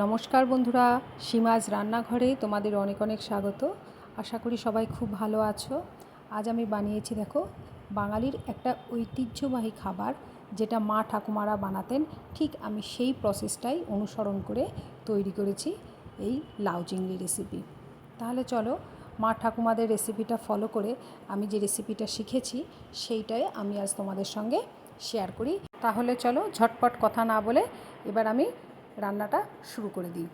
নমস্কার বন্ধুরা, সীমাজ রান্নাঘরে তোমাদের অনেক অনেক স্বাগত। আশা করি সবাই খুব ভালো আছো। আজ আমি বানিয়েছি দেখো, বাঙালির একটা ঐতিহ্যবাহী খাবার, যেটা মা ঠাকুমারা বানাতেন। ঠিক আমি সেই প্রসেসটাই অনুসরণ করে তৈরি করেছি এই লাউ চিংড়ি রেসিপি তাহলে চলো, মা ঠাকুমাদের রেসিপিটা ফলো করে আমি যে রেসিপিটা শিখেছি, সেইটাই আমি আজ তোমাদের সঙ্গে শেয়ার করি। তাহলে চলো, ঝটপট কথা না বলে এবার আমি রান্নাটা শুরু করে দিই।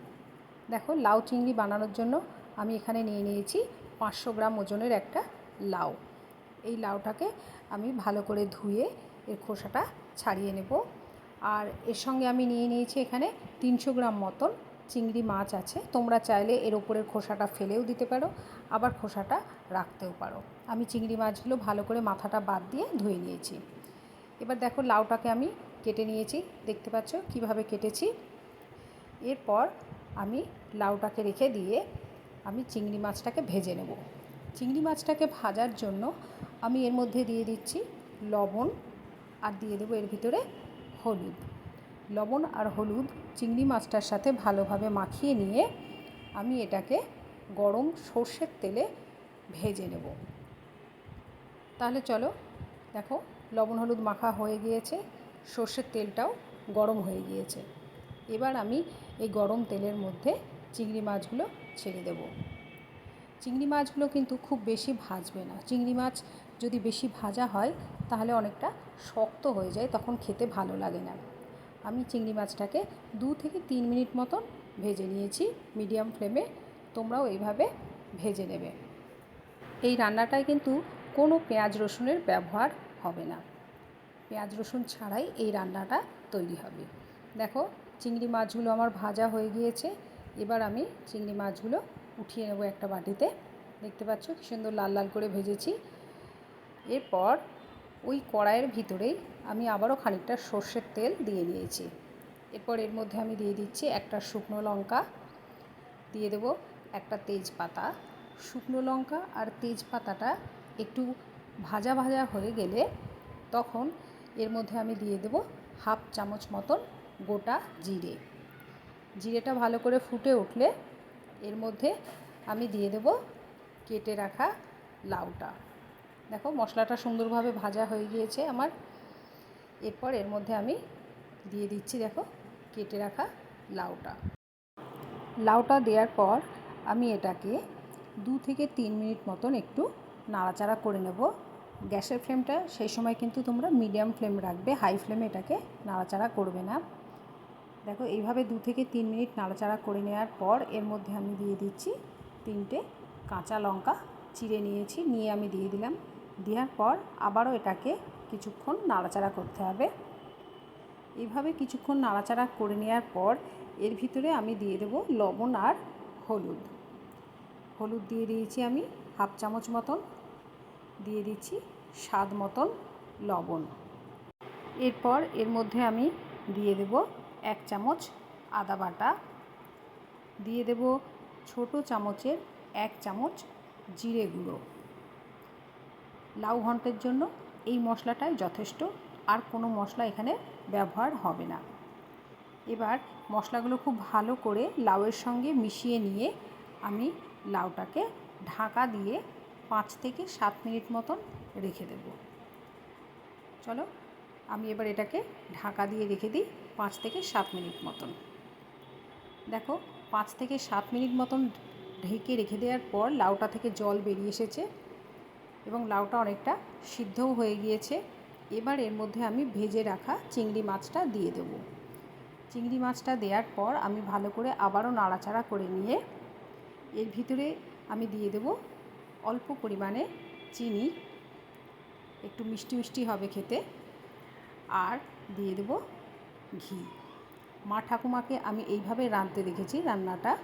দেখো, লাউ চিংড়ি বানানোর জন্য আমি এখানে নিয়ে নিয়েছি পাঁচশো গ্রাম ওজনের একটা লাউ। এই লাউটাকে আমি ভালো করে ধুয়ে এর খোসাটা ছাড়িয়ে নেব। আর এর সঙ্গে আমি নিয়ে নিয়েছি এখানে তিনশো গ্রাম মতন চিংড়ি মাছ আছে। তোমরা চাইলে এর ওপরের খোসাটা ফেলেও দিতে পারো, আবার খোসাটা রাখতেও পারো। আমি চিংড়ি মাছগুলো ভালো করে মাথাটা বাদ দিয়ে ধুয়ে নিয়েছি। এবার দেখো, লাউটাকে আমি কেটে নিয়েছি। দেখতে পাচ্ছ কীভাবে কেটেছি? এরপর আমি লাউটাকে রেখে দিয়ে আমি চিংড়ি মাছটাকে ভেজে নেব। চিংড়ি মাছটাকে ভাজার জন্য আমি এর মধ্যে দিয়ে দিচ্ছি লবণ আর দিয়ে দেবো এর ভিতরে হলুদ। লবণ আর হলুদ চিংড়ি মাছটার সাথে ভালোভাবে মাখিয়ে নিয়ে আমি এটাকে গরম সর্ষের তেলে ভেজে নেব। তাহলে চলো, দেখো লবণ হলুদ মাখা হয়ে গিয়েছে, সর্ষের তেলটাও গরম হয়ে গিয়েছে। এবার আমি এই গরম তেলের মধ্যে চিংড়ি মাছগুলো ছেড়ে দেব। চিংড়ি মাছগুলো কিন্তু খুব বেশি ভাজবে না। চিংড়ি মাছ যদি বেশি ভাজা হয়, তাহলে অনেকটা শক্ত হয়ে যায়, তখন খেতে ভালো লাগে না। আমি চিংড়ি মাছটাকে দু থেকে তিন মিনিট মতন ভেজে নিয়েছি, মিডিয়াম ফ্লেমে। তোমরাও এইভাবে ভেজে নেবে। এই রান্নাটায় কিন্তু কোনো পেঁয়াজ রসুনের ব্যবহার হবে না। পেঁয়াজ রসুন ছাড়াই এই রান্নাটা তৈরি হবে। দেখো চিংড়ি মাছগুলো আমার ভাজা হয়ে গিয়েছে। এবার আমি চিংড়ি মাছগুলো উঠিয়ে নেব একটা বাটিতে। দেখতে পাচ্ছ কী সুন্দর লাল লাল করে ভেজেছি। এরপর ওই কড়াইয়ের ভিতরেই আমি আবারও খানিকটা সর্ষের তেল দিয়ে নিয়েছি। এরপর এর মধ্যে আমি দিয়ে দিচ্ছি একটা শুকনো লঙ্কা। দিয়ে দেব একটা তেজপাতা। শুকনো লঙ্কা আর তেজপাতাটা একটু ভাজা ভাজা হয়ে গেলে তখন এর মধ্যে আমি দিয়ে দেব হাফ চামচ মতন গোটা জিরে। জিরেটা ভালো করে ফুটে উঠলে এর মধ্যে আমি দিয়ে দেব কেটে রাখা লাউটা। দেখো মশলাটা সুন্দরভাবে ভাজা হয়ে গিয়েছে আমার। এরপর এর মধ্যে আমি দিয়ে দিচ্ছি দেখো কেটে রাখা লাউটা। লাউটা দেওয়ার পর আমি এটাকে দু থেকে তিন মিনিট মতন একটু নাড়াচাড়া করে নেব। গ্যাসের ফ্লেমটা সেই সময় কিন্তু তোমরা মিডিয়াম ফ্লেম রাখবে, হাই ফ্লেমে এটাকে নাড়াচাড়া করবে না। দেখো, এইভাবে দু থেকে তিন মিনিট নাড়াচাড়া করে নেওয়ার পর এর মধ্যে আমি দিয়ে দিচ্ছি তিনটে কাঁচা লঙ্কা, চিড়ে নিয়েছি, নিয়ে আমি দিয়ে দিলাম। দেওয়ার পর আবারও এটাকে কিছুক্ষণ নাড়াচাড়া করতে হবে। এইভাবে কিছুক্ষণ নাড়াচাড়া করে নেওয়ার পর এর ভিতরে আমি দিয়ে দেব লবণ আর হলুদ। হলুদ দিয়ে দিয়েছি আমি হাফ চামচ মতন। দিয়ে দিচ্ছি স্বাদ মতন লবণ। এরপর এর মধ্যে আমি দিয়ে দেব এক চামচ আদা বাটা। দিয়ে দেব ছোট চামচের এক চামচ জিরে গুঁড়ো। লাউ ঘন্টের জন্য এই মশলাটাই যথেষ্ট, আর কোনো মশলা এখানে ব্যবহার হবে না। এবার মশলাগুলো খুব ভালো করে লাউয়ের সঙ্গে মিশিয়ে নিয়ে আমি লাউটাকে ঢাকা দিয়ে পাঁচ থেকে সাত মিনিট মতন রেখে দেব। চলো আমি এবার এটাকে ঢাকা দিয়ে রেখে দিই পাঁচ থেকে সাত মিনিট মতন। দেখো, পাঁচ থেকে সাত মিনিট মতন ঢেকে রেখে দেওয়ার পর লাউটা থেকে জল বেরিয়ে এসেছে এবং লাউটা অনেকটা সিদ্ধও হয়ে গিয়েছে। এবার এর মধ্যে আমি ভেজে রাখা চিংড়ি মাছটা দিয়ে দেবো। চিংড়ি মাছটা দেওয়ার পর আমি ভালো করে আবারও নাড়াচাড়া করে নিয়ে এর ভিতরে আমি দিয়ে দেব অল্প পরিমাণে চিনি। একটু মিষ্টি মিষ্টি হবে খেতে। আর দিয়ে দেবো ঘি। মা ঠাকুমাকে আমি এইভাবে রাঁধতে দেখেছি রান্নাটা।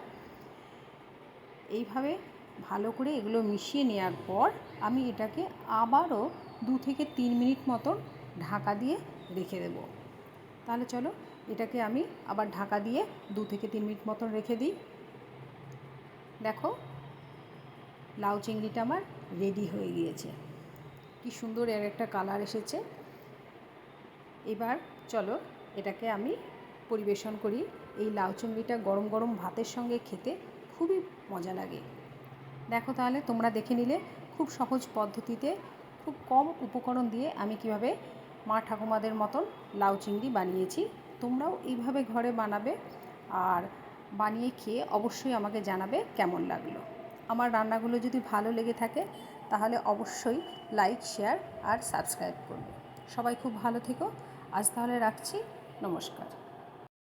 এইভাবে ভালো করে এগুলো মিশিয়ে নেওয়ার পর আমি এটাকে আবারও দু থেকে তিন মিনিট মতন ঢাকা দিয়ে রেখে দেব। তাহলে চলো এটাকে আমি আবার ঢাকা দিয়ে দু থেকে তিন মিনিট মতন রেখে দিই। দেখো, লাউ চিংড়িটা আমার রেডি হয়ে গিয়েছে। কি সুন্দর এর একটা কালার এসেছে। এবার চলো এটাকে আমি পরিবেশন করি। এই লাউ চিংড়িটা গরম গরম ভাতের সঙ্গে খেতে খুবই মজা লাগে। দেখো তাহলে তোমরা দেখে নিলে খুব সহজ পদ্ধতিতে খুব কম উপকরণ দিয়ে আমি কীভাবে মা ঠাকুমাদের মতন লাউ চিংড়ি বানিয়েছি। তোমরাও এইভাবে ঘরে বানাবে আর বানিয়ে খেয়ে অবশ্যই আমাকে জানাবে কেমন লাগল। আমার রান্নাগুলো যদি ভালো লেগে থাকে তাহলে অবশ্যই লাইক, শেয়ার আর সাবস্ক্রাইব করবে। সবাই খুব ভালো থেকো। আজ তাহলে রাখছি নমস্কার।